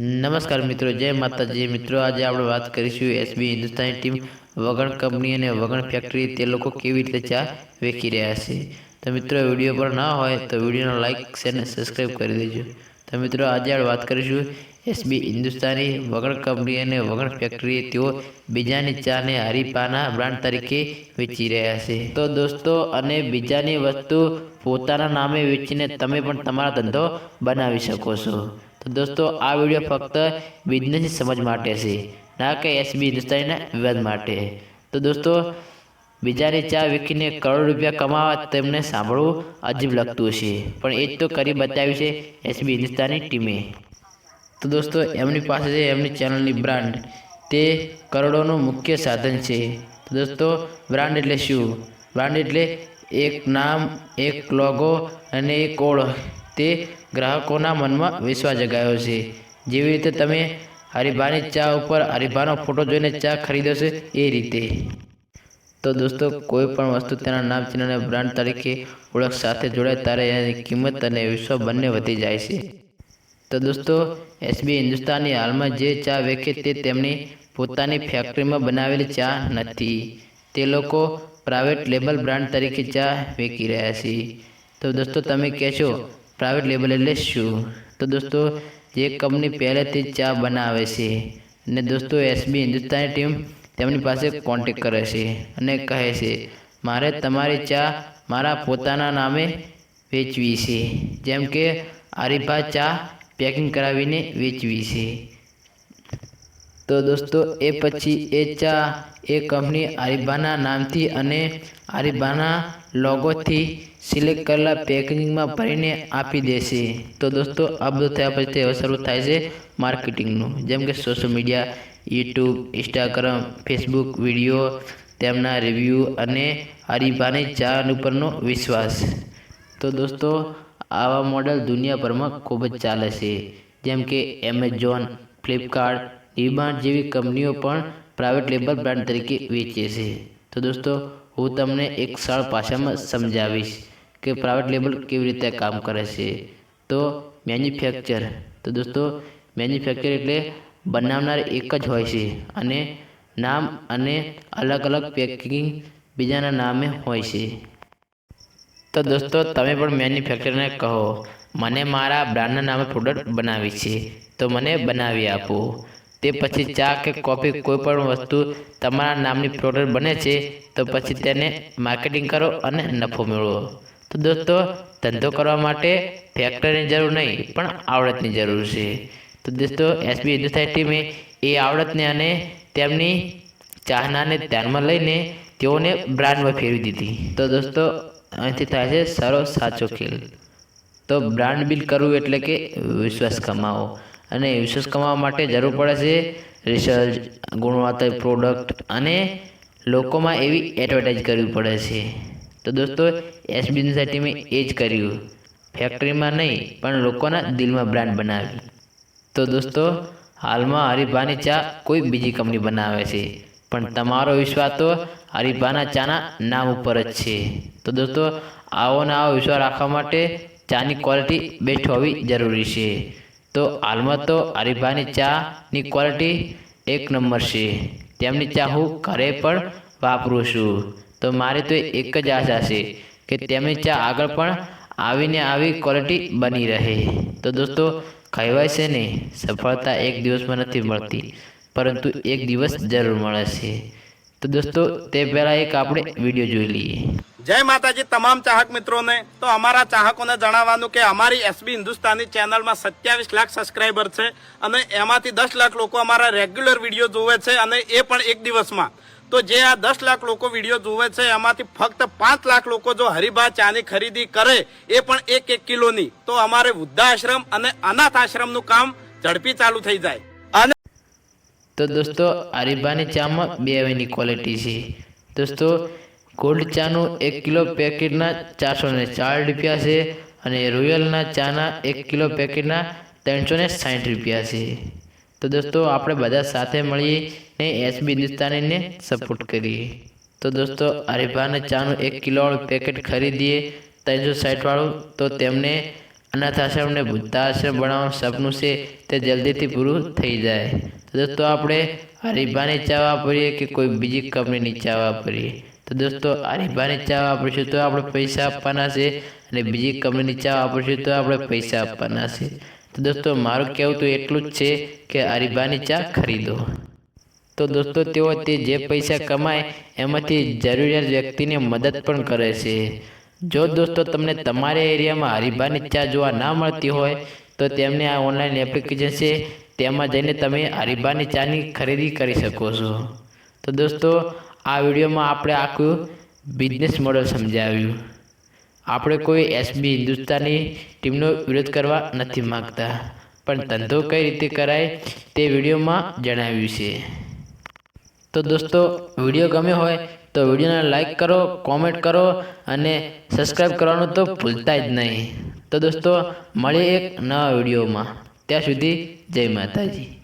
નમસ્કાર મિત્રો, જય માતાજી. મિત્રો, આજે આપણે વાત કરીશું SB Hindustani team Vagan company અને વગણ ફેક્ટરી તે લોકો કેવી રીતે ચા વેચી રહ્યા છે. તો મિત્રો વીડિયો પર ના હોય તો વિડીયોને લાઇક શેર અને સબસ્ક્રાઈબ કરી દેજો. તો મિત્રો, આજે આપણે વાત કરીશું એસબી હિન્દુસ્તાની વગણ કંપની અને વગણ ફેક્ટરી. તેઓ બીજાની ચાને હરીપાના બ્રાન્ડ તરીકે વેચી રહ્યા છે. તો દોસ્તો, અને બીજાની વસ્તુ પોતાના નામે વેચીને તમે પણ તમારો ધંધો બનાવી શકો છો. તો દોસ્તો, આ વીડિયો ફક્ત બિઝનેસની સમજ માટે છે, ના કે એસબી હિન્દુસ્તાનીના વિવાદ માટે. તો દોસ્તો બીજાની ચા વેચીને કરોડ રૂપિયા કમાવા તેમને સાંભળવું અજીબ લાગતું હશે, પણ એ જ તો કરી બતાવ્યું છે એસબી હિન્દુસ્તાની ટીમે. તો દોસ્તો, એમની પાસે છે એમની ચેનલની બ્રાન્ડ. તે કરોડોનું મુખ્ય સાધન છે. દોસ્તો, બ્રાન્ડ એટલે શું? બ્રાન્ડ એટલે એક નામ, એક લોગો અને એક ઓળખ. તે ગ્રાહકોના મનમાં વિશ્વાસ જગાવ્યો છે. જેવી રીતે તમે હરિભાની ચા ઉપર હરિભાનો ફોટો જોઈને ચા ખરીદો છો એ રીતે. તો દોસ્તો, કોઈ પણ વસ્તુ તેના નામ ચિહ્ન બ્રાન્ડ તરીકે ઓળખ સાથે જોડાય ત્યારે એની કિંમત અને વિશ્વ બંને વધી જાય છે. તો દોસ્તો એસબી હિન્દુસ્તાની હાલમાં જે ચા વેચે તે તેમની પોતાની ફેક્ટરીમાં બનાવેલી ચા નથી. તે લોકો પ્રાઇવેટ લેબલ બ્રાન્ડ તરીકે ચા વેચી રહ્યા છે. તો દોસ્તો, તમે કહેશો પ્રાઇવેટ લેબલ એટલે શું તો દોસ્તો, જે કંપની પહેલેથી ચા બનાવે છે અને દોસ્તો, એસબી હિન્દુસ્તાની ટીમ તેમની પાસે કોન્ટેક કરે છે અને કહે છે, મારે તમારી ચા મારા પોતાના નામે વેચવી છે. જેમ કે, આરીફા ચા પેકિંગ કરાવીને વેચવી છે. તો દોસ્તો, એ પછી એ ચા એ કંપની આરીબાના નામથી અને આરીબાના લોગોથી સિલેક્ટ કરેલા પેકેજિંગમાં ભરીને આપી દેશે. તો દોસ્તો, આ બધું થયા પછી તે શરૂ થાય છે માર્કેટિંગનું. જેમ કે social media YouTube Instagram Facebook video તેમના રિવ્યૂ અને હરીફાની ચા ઉપરનો વિશ્વાસ. તો દોસ્તો, આવા મોડલ દુનિયાભરમાં ખૂબ જ ચાલે છે. જેમ કે એમેઝોન ફ્લિપકાર્ટ ડીમાર્ટ જેવી કંપનીઓ પણ પ્રાઇવેટ લેબલ બ્રાન્ડ તરીકે વેચે છે. તો દોસ્તો, હું તમને એક સરળ ભાષામાં સમજાવીશ કે પ્રાઇવેટ લેબલ કેવી રીતે કામ કરે છે. તો મેન્યુફેક્ચર તો દોસ્તો મેન્યુફેક્ચર એટલે બનાવનાર એક જ હોય છે અને નામ અને અલગ અલગ પેકિંગ બીજાના નામે હોય છે. તો દોસ્તો, તમે પણ મેન્યુફેક્ચરને કહો. મને મારા બ્રાન્ડના નામે પ્રોડક્ટ બનાવી છે. તો મને બનાવી આપો. તે પછી ચા કે કોફી કોઈ પણ વસ્તુ તમારા નામની પ્રોડક્ટ બને છે, તો પછી તેને માર્કેટિંગ કરો અને નફો મેળવો. તો દોસ્તો, ધંધો કરવા માટે ફેક્ટરીની જરૂર નહીં, પણ આવડતની જરૂર છે. તો દોસ્તો એસબી હિન્દુસ્તાની ટીમે એ આવડતને અને તેમની ચાહનાને ધ્યાનમાં લઈને તેઓને બ્રાન્ડમાં ફેરવી દીધી. તો દોસ્તો, અહીંથી થાય છે, સારો સાચો ખેલ. તો બ્રાન્ડ બિલ્ડ કરવું એટલે કે વિશ્વાસ કમાવો. અને વિશ્વાસ કમાવા માટે જરૂર પડે છે રિસર્ચ ગુણવત્તા પ્રોડક્ટ અને લોકોમાં એવી એડવર્ટાઇઝ કરવી પડે છે. તો દોસ્તો એસ બિઝનેસ ટીમે એ જ કર્યું. ફેક્ટરીમાં નહીં, પણ લોકોના દિલમાં બ્રાન્ડ બનાવી. તો દોસ્તો, હાલમાં હરિભાની ચા કોઈ બીજી કંપની બનાવે છે. પણ તમારો વિશ્વાસ તો હરિભાના ચાના નામ ઉપર જ છે. તો દોસ્તો, આવો ને આવો વિશ્વાસ રાખવા માટે ચાની ક્વોલિટી બેસ્ટ હોવી જરૂરી છે. તો હાલમાં તો હરિભાની ચાની ક્વોલિટી એક નંબર છે. તેમની ચા હું ઘરે પણ વાપરું છું. તો મારી તો એક જ આશા છે કે તેમની ચા આગળ પણ આવીને આવી ક્વોલિટી બની રહે. તો દોસ્તો, કહેવાય છે ને, સફળતા એક દિવસમાં નથી મળતી, પરંતુ એક દિવસ જરૂર મળે છે. તો દોસ્તો, તે પહેલાં એક આપણે વીડિયો જોઈ લઈએ. જય માતાજી, તમામ ચાહક મિત્રોને. તો અમારા ચાહકોને જણાવવાનું કે અમારી એસબી હિન્દુસ્તાની ચેનલમાં સત્યાવીસ લાખ સબસ્ક્રાઈબર છે અને એમાંથી દસ લાખ લોકો અમારા રેગ્યુલર વીડિયો જોવે છે અને એ પણ એક દિવસમાં. તો જે આ દસ લાખ લોકો વીડિયો જોવે છે, એમાંથી ફક્ત પાંચ લાખ લોકો જો હરિભા ચાની ખરીદી કરે, એ પણ એક એક કિલોની. તો અમારે વૃદ્ધાશ્રમ અને અનાથ આશ્રમનું કામ ઝડપી ચાલુ થઈ જાય. અને તો દોસ્તો, હરિભાની ચામાં બે ક્વોલિટી છે. દોસ્તો ગોલ્ડ ચાનું એક કિલો પેકેટના ચારસો ને ચાર રૂપિયા છે અને રોયલના ચાના એક કિલો પેકેટના ત્રણસો ને સાઠ રૂપિયા છે. તો દોસ્તો, આપણે બધા સાથે મળીને એસબી હિન્દુસ્તાનીને સપોર્ટ કરીએ. તો દોસ્તો આરીબાના ચાનું એક કિલોવાળું પેકેટ ખરીદીએ, ત્રણસો સાઠવાળું તો તેમને અનાથ આશ્રમને વૃદ્ધાશ્રમ બનાવવાનું સપનું છે તે જલ્દીથી પૂરું થઈ જાય. તો દોસ્તો, આપણે હરિભાની ચા વાપરીએ કે કોઈ બીજી કંપનીની ચા વાપરીએ? તો દોસ્તો હરીબાની ચા વાપરીશું તો આપણે પૈસા આપવાના છે અને બીજી કંપનીની ચા વાપરીશું તો આપણે પૈસા આપવાના છે. તો દોસ્તો, મારું કહેવું તો એટલું જ છે કે અરીબાની ચા ખરીદો. તો દોસ્તો, તેઓ તે જે પૈસા કમાય, એમાંથી જરૂરિયાત વ્યક્તિને મદદ પણ કરે છે. જો દોસ્તો, તમને તમારા એરિયામાં હરીબાની ચા જોવા ના મળતી હોય, તો તેમને આ ઓનલાઈન એપ્લિકેશન છે, તેમાં જઈને તમે હરીબાની ચાની ખરીદી કરી શકો છો. તો દોસ્તો આ વિડીયોમાં આપણે આખું બિઝનેસ મોડલ સમજાવ્યું. આપણે કોઈ એસબી હિન્દુસ્તાની ટીમનો વિરોધ કરવા નથી માગતા, પણ ધંધો કઈ રીતે કરાય તે વિડીયોમાં જણાવ્યું છે. તો દોસ્તો, વીડિયો ગમ્યો હોય તો વિડીયોને લાઈક કરો, કોમેન્ટ કરો અને સબસ્ક્રાઈબ કરવાનું તો ભૂલતા જ નહીં. તો દોસ્તો, મળીએ એક નવા વિડીયોમાં. ત્યાં સુધી જય માતાજી.